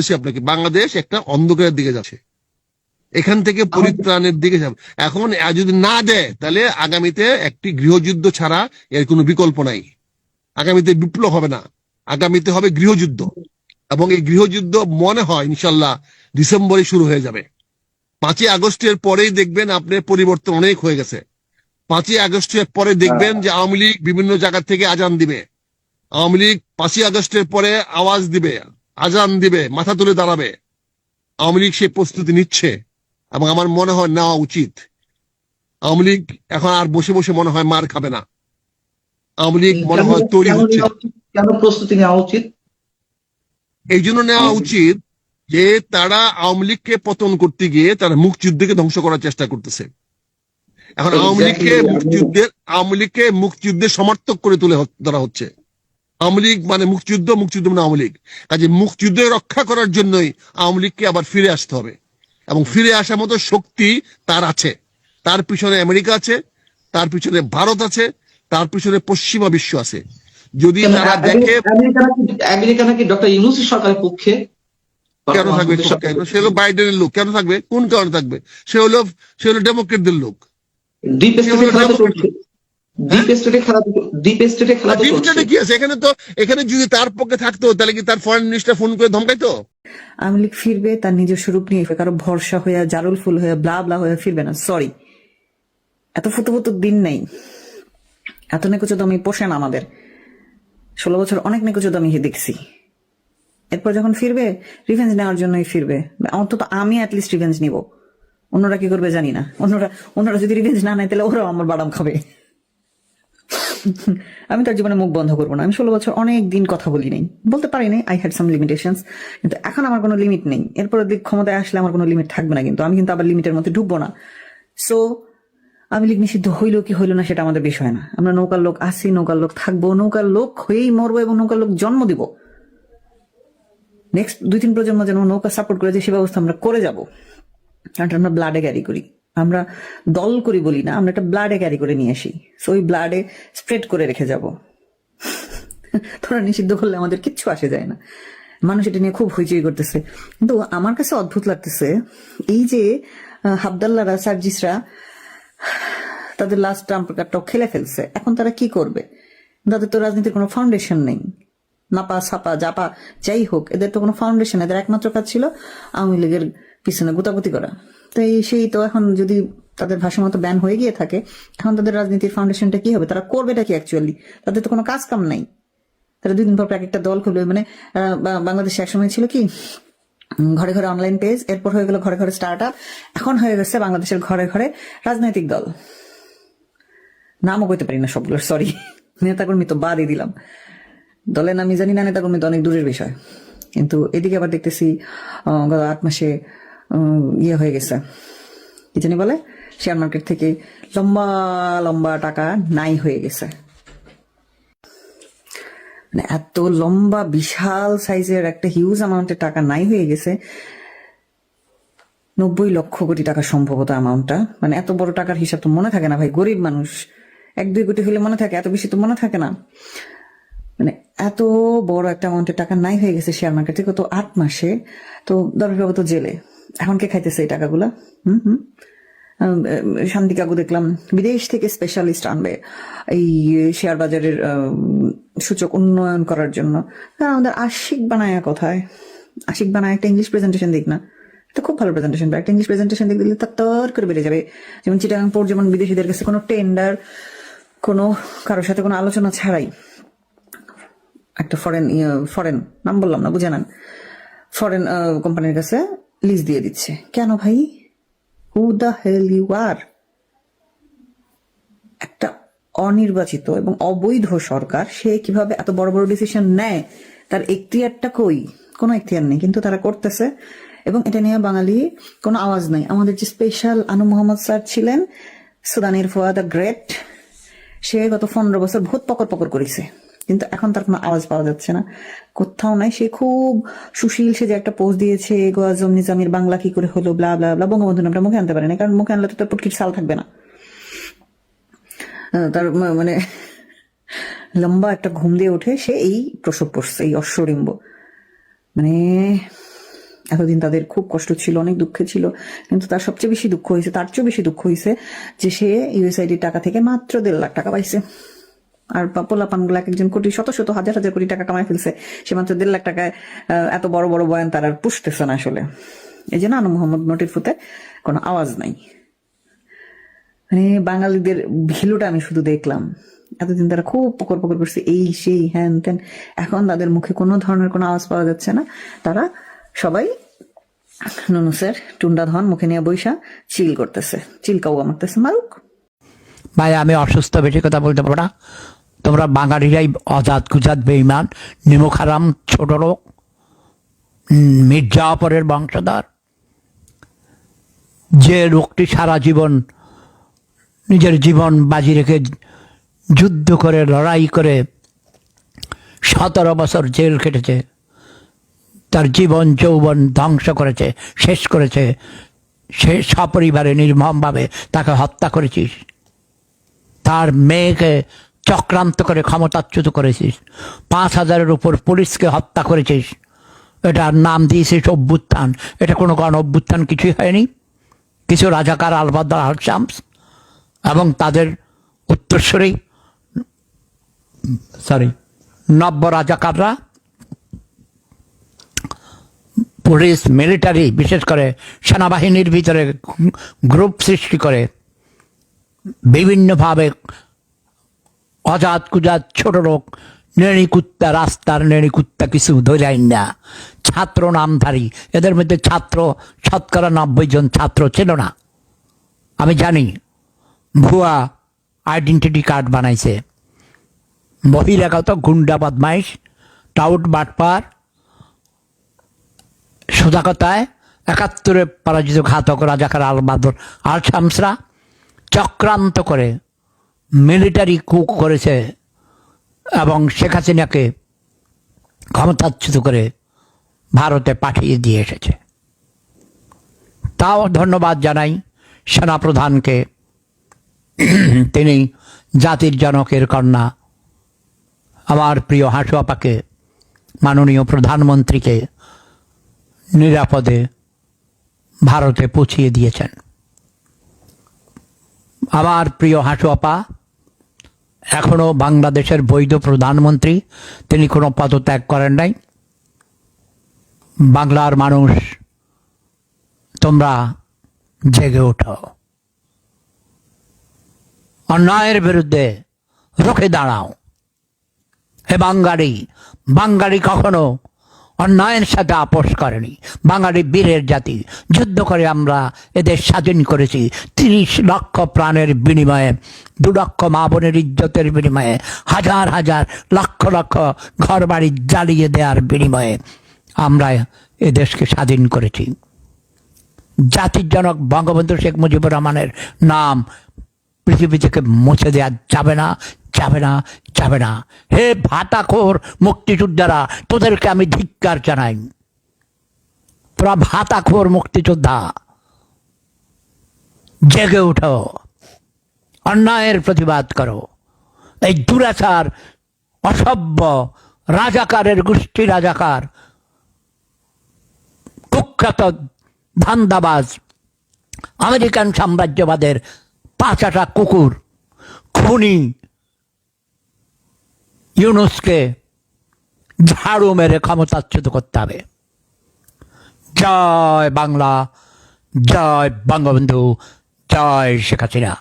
বলছি আপনাকে। বাংলাদেশ একটা অন্ধকারের দিকে যাচ্ছে। এখান থেকে পরিত্রাণের দিকে যাবে। এখন যদি না দেয় তাহলে আগামীতে একটি গৃহযুদ্ধ ছাড়া এর কোনো বিকল্প নাই। আগামীতে বিপ্লব হবে না। আগামীতে হবে গৃহযুদ্ধ। এবং এই গৃহযুদ্ধ মনে হয় ইনশাল্লাহ ডিসেম্বরে শুরু হয়ে যাবে। পাঁচই আগস্টের পরেই দেখবেন আপনার পরিবর্তন অনেক হয়ে গেছে। পাঁচই আগস্টের পরে দেখবেন যে আওয়ামী লীগ বিভিন্ন জায়গা থেকে আজান দিবে। আওয়ামী লীগ পাঁচই আগস্টের পরে আওয়াজ দিবে। আজান দিবে মাথা তুলে দাঁড়াবে। আওয়ামী লীগ সেই প্রস্তুতি নিচ্ছে এবং আমার মনে হয় নেওয়া উচিত। আওয়ামী লীগ এখন আর বসে বসে মনে হয় মার খাবে না। আওয়ামী লীগ মনে হয় তৈরি হচ্ছে। কেন প্রস্তুতি নেওয়া উচিত? এই জন্য নেওয়া উচিত যে তারা আওয়ামী লীগকে পতন করতে গিয়ে তারা মুক্তিযুদ্ধকে ধ্বংস করার চেষ্টা করতেছে। এখন আওয়ামী লীগকে. মুক্তিযুদ্ধের আওয়ামী লীগকে মুক্তিযুদ্ধের সমর্থক করে তুলে ধরা হচ্ছে। আওয়ামী লীগ মানে মুক্তিযুদ্ধ মুক্তিযুদ্ধ মানে আওয়ামী লীগ। কাজে মুক্তিযুদ্ধ রক্ষা করার জন্যই আওয়ামী লীগকে আবার ফিরে আসতে হবে। এবং ফিরে আসার মতো শক্তি তার আছে। তার পিছনে আমেরিকা আছে তার পিছনে ভারত আছে তার পিছনে পশ্চিমা বিশ্ব আছে। যদি তারা দেখে আমেরিকা নাকি ডক্টর ইউনুসের সরকারের পক্ষে? কেন থাকবে? সে হলো বাইডেনের লোক। কেন থাকবে? কোন কারণে থাকবে? সে হলো সে হলো ডেমোক্রেটদের লোক। ডিপ সে স্টেটে খেলা তো ডেমোক্রেট। ডিপ স্টেটে খেলা ডিপ স্টেটে খেলা তো চলছে ডিপস্টেটে কি আছে? এখানে তো এখানে যদি তার পক্ষে থাকতো তাহলে কি তার ফরেন মিনিস্টার ফোন করে ধমকাইতো? আওয়ামী লীগ ফিরবে তার নিজস্ব রূপ নিয়ে কারও ভরসা হয়ে জারুল ফুল হয়ে ব্লা ব্লা হয়ে ফিরবে না সরি এত ফুটো ফুটো দিন নেই। এত নেকুচো দামি পোষে না আমাদের। ষোলো বছর অনেক নেকুচো দামি দেখছি। এরপর যখন ফিরবে রিভেঞ্জ নেওয়ার জন্যই ফিরবে। অন্তত আমি অ্যাটলিস্ট রিভেঞ্জ নিব। অন্যরা কি করবে জানি না। অন্যরা অন্যরা যদি রিভেঞ্জ না নেয় তাহলে ওরাও আমার বাদাম খাবে। আমি তার জীবনে মুখ বন্ধ করব না। আমি ষোলো বছর অনেক দিন কথা বলি নাই। বলতে পারি নাই আই হ্যাড সাম লিমিটেশনস কিন্তু এখন আমার কোনো লিমিট নেই। এরপর দিক ক্ষমতায় আসলে আমার কোনো লিমিট থাকবে না কিন্তু। আমি কিন্তু আবার লিমিটের মধ্যে ঢুকবো না। সো আমি লীগ নিষিদ্ধ হইল কি হইল না সেটা আমাদের বিষয় না। আমরা নৌকার লোক আছি, নৌকার লোক থাকব, নৌকার লোক হয়েই মরবো এবং নৌকার লোক জন্ম দিব। নেক্সট দুই, তিন প্রজন্ম যেন নৌকা সাপোর্ট করে যে সে ব্যবস্থা আমরা করে যাব। কারণ আমরা ব্লাডে ক্যারি করি। আমরা দল করি বলি না, আমরা একটা ব্লাডে ক্যারি করে নিয়ে আসি। সো ওই ব্লাডে স্প্রেড করে রেখে যাব। তোরা নিষিদ্ধ করলে আমাদের কিচ্ছু আসে যায় না। মানুষ এটা নিয়ে খুব হইচই করতেছে। কিন্তু আমার কাছে অদ্ভুত লাগতেছে, এই যে হাবদাল্লারা সার্জিসরা তাদের লাস্ট ট্রাম্প কার্ডটাও খেলে ফেলছে। এখন তারা কি করবে? তাদের তো রাজনীতির কোনো ফাউন্ডেশন নেই। নাপা সাপা জাপা, যাই হোক, এদের তো কোনো ফাউন্ডেশন এদের একমাত্র কাজ ছিল আওয়ামী লীগের পিছনে গুতাগুতি করা। তো সেই তো এখন যদি তাদের ভাষা মতো ব্যান হয়ে গিয়ে থাকে, এখন তাদের রাজনীতির ফাউন্ডেশনটা কি হবে? তারা করবেটা কি অ্যাকচুয়ালি তাদের তো কোনো কাজ কাম নাই। তারা দুই দিন পর এক একটা দল খুলবে। মানে বাংলাদেশে একসময় ছিল কি ঘরে ঘরে অনলাইন পেজ এরপর হয়ে গেল ঘরে ঘরে স্টার্ট আপ এখন হয়ে গেছে বাংলাদেশের ঘরে ঘরে রাজনৈতিক দল। নামও কইতে পারি না সবগুলোর সরি নেতাকর্মী তো বাদই দিলাম। দলের নামই জানি না, নেতাকর্মী তো অনেক দূরের বিষয়। কিন্তু এদিকে আবার দেখতেছি গত আট মাসে ইয়ে হয়ে গেছে। কি জানি বলে? শেয়ার মার্কেট থেকে লম্বা লম্বা টাকা নাই হয়ে গেছে। মানে এত লম্বা, বিশাল সাইজের একটা হিউজ অ্যামাউন্টের টাকা নাই হয়ে গেছে। নব্বই লক্ষ কোটি টাকা সম্ভবত অ্যামাউন্টটা মানে এত বড় টাকার হিসাব তো মনে থাকে না ভাই, গরিব মানুষ। এক, দুই কোটি হলে মনে থাকে, এত বেশি তো মনে থাকে না। মানে এত বড় একটা অ্যামাউন্টের টাকা নাই হয়ে গেছে শেয়ার মার্কেট থেকে, তো আট মাসে। তো দরকার তো জেলে। এখন কে খাইতেছে এই টাকাগুলা? হুম হুম। শান্তি কাকু দেখলাম, বিদেশ থেকে স্পেশালিস্ট আনবে এই শেয়ার বাজারের সূচক উন্নয়ন করার জন্য। আমাদের আশিক বানায় কোথায়? আশিক বানায় একটা ইংলিশ প্রেজেন্টেশন দিক না। এটা খুব ভালো প্রেজেন্টেশন একটা ইংলিশ প্রেজেন্টেশন দিক দিলে তর করে বেড়ে যাবে। যেমন চিটাগাং পোর্ট যেমন বিদেশিদের কাছে কোনো টেন্ডার কোনো কারোর সাথে কোনো আলোচনা ছাড়াই। একটা ফরেন ফরেন নাম বললাম না, বুঝে নেন। ফরেন কোম্পানির কাছে লিজ দিয়ে দিচ্ছে। কেন ভাই? হু দ্য হেল ইউ আর একটা অনির্বাচিত এবং অবৈধ সরকার, সে কীভাবে এত বড় বড় ডিসিশন নেয়? তার এখতিয়ারটা কই? কোনো এখতিয়ার নেই, কিন্তু তারা করতেছে। এবং এটা নিয়ে বাঙালি কোনো আওয়াজ নাই। আমাদের যে স্পেশাল আনু মোহাম্মদ স্যার ছিলেন, সুদানির ফোয়া দ্য গ্রেট, সে গত পনেরো বছর ভূত পকর পকর করেছে। কিন্তু এখন তার কোনো আওয়াজ পাওয়া যাচ্ছে না। কোথাও নাই, সে খুব সুশীল, সে যে একটা পোস্ট দিয়েছে গোয়াজম নিজামের বাংলা কি করে হলো? ব্লা ব্লা ব্লা বঙ্গবন্ধু নামটা মুখে আনতে পারে না কারণ মুখে আনলে তো তার পুটকির সাল থাকবে না। তার মানে লম্বা একটা ঘুম দিয়ে উঠে সে এই প্রসব পড়ছে এই অশ্বরিম্ব। মানে এতদিন তাদের খুব কষ্ট ছিল, অনেক দুঃখে ছিল, কিন্তু তার সবচেয়ে বেশি দুঃখ হয়েছে, তার চেয়ে বেশি দুঃখ হয়েছে যে সে ইউএসআইডির টাকা থেকে মাত্র দেড় লাখ টাকা পাইছে। আর পোলাপানগুলা একজন কোটি, শত শত হাজার হাজার কোটি টাকা কামাই ফেলছে। সে মাত্র দেড় লাখ টাকায় এত বড় বড় বয়ান তার আর পুষতেছে না আসলে। এই জন্য আনু মোহাম্মদ নটির ফুতে কোনো আওয়াজ নাই। মানে বাঙালিদের ভ্যালুটা আমি শুধু দেখলাম। এতদিন তারা খুব পকর পকর করছে, এই, সেই, হ্যান ত্যান। এখন তাদের মুখে কোনো ধরনের কোনো আওয়াজ পাওয়া যাচ্ছে না। তারা সবাই নুনুসের টুন্ডা ধন মুখে নিয়ে বৈশা চিল করতেছে। চিলকাউয়া মারতেছে, মারুক। ভাই, আমি অসুস্থ, বেশি কথা বলতে পারব না। তোমরা বাঙালিরাই অজাত গুজাত বেইমান নিমুখ হারাম ছোট লোক মির্জাফরের বংশধর। যে লোকটি সারা জীবন নিজের জীবন বাজি রেখে যুদ্ধ করে, লড়াই করে সতেরো বছর জেল কেটেছে, তার জীবন যৌবন ধ্বংস করেছে, শেষ করেছে, সে সপরিবারে নির্মমভাবে তাকে হত্যা করেছিস। তার মেয়েকে চক্রান্ত করে ক্ষমতাচ্যুত করেছিস। পাঁচ হাজারের উপর পুলিশকে হত্যা করেছিস। এটার নাম দিয়েছিস অভ্যুত্থান। এটা কোনো গণ অভ্যুত্থান কিছুই হয়নি। কিছু রাজাকার আলবাদ আলশামস এবং তাদের উত্তরস্বরী সরি, নব্য রাজাকাররা, পুলিশ, মিলিটারি, বিশেষ করে সেনাবাহিনীর ভিতরে গ্রুপ সৃষ্টি করে বিভিন্নভাবে অজাত কুজাত ছোট লোক নেড়ি কুত্তা, রাস্তার নেড়ি কুত্তা কিছু ধরাই না। ছাত্র নামধারী, এদের মধ্যে ছাত্র শতকরা নব্বই জন ছাত্র ছিল না। আমি জানি, ভুয়া আইডেন্টিটি কার্ড বানাইছে। বহিরাগত গুন্ডা বদমাইশ, টাউট বাটপার সোজা কথায় একাত্তরে পরাজিত ঘাতক রাজাকার আল বাদর আল শামসরা চক্রান্ত করে মিলিটারি কুক করেছে এবং শেখ হাসিনাকে ক্ষমতাচ্যুত করে ভারতে পাঠিয়ে দিয়ে এসেছে। তাও ধন্যবাদ জানাই সেনাপ্রধানকে। তিনি জাতির জনকের কন্যা। আমার প্রিয় হাসু আপাকে মাননীয় প্রধানমন্ত্রীকে নিরাপদে ভারতে পৌঁছিয়ে দিয়েছেন। আমার প্রিয় হাসু আপা এখনও বাংলাদেশের বৈধ প্রধানমন্ত্রী, তিনি কোনো পদত্যাগ করেন নাই। বাংলার মানুষ, তোমরা জেগে ওঠো। অন্যায়ের বিরুদ্ধে রুখে দাঁড়াও। হে বাঙালি বাঙালি কখনো অন্যায়ের সাথে আপোষ করেনি। বাঙালি বীরের জাতি, যুদ্ধ করে আমরা এদের স্বাধীন করেছি। তিরিশ লক্ষ প্রাণের বিনিময়ে, দু লক্ষ মা বোনের ইজ্জতের বিনিময়ে, হাজার হাজার লক্ষ লক্ষ ঘর বাড়ি জ্বালিয়ে দেওয়ার বিনিময়ে আমরা এদেশকে স্বাধীন করেছি। জাতির জনক বঙ্গবন্ধু শেখ মুজিবুর রহমানের নাম পৃথিবী থেকে মুছে দেওয়া যাবে না। যাবে না যাবে না। হে ভাতাখোর মুক্তিযোদ্ধারা, তোদেরকে আমি ধিক্কার জানাই। তোরা ভাতাখোর মুক্তিযোদ্ধা। জেগে উঠো। অন্যায়ের প্রতিবাদ করো। এই দুরাচার, অসভ্য, রাজাকারের গোষ্ঠী রাজাকার, কুখ্যাত ধান্দাবাজ, আমেরিকান সাম্রাজ্যবাদের পাঁচাটা কুকুর, খুনি ইউনুসকে ঝাড়ু মেরে ক্ষমতাচ্যুত করতে হবে। জয় বাংলা জয় বঙ্গবন্ধু জয় শেখ হাসিনা।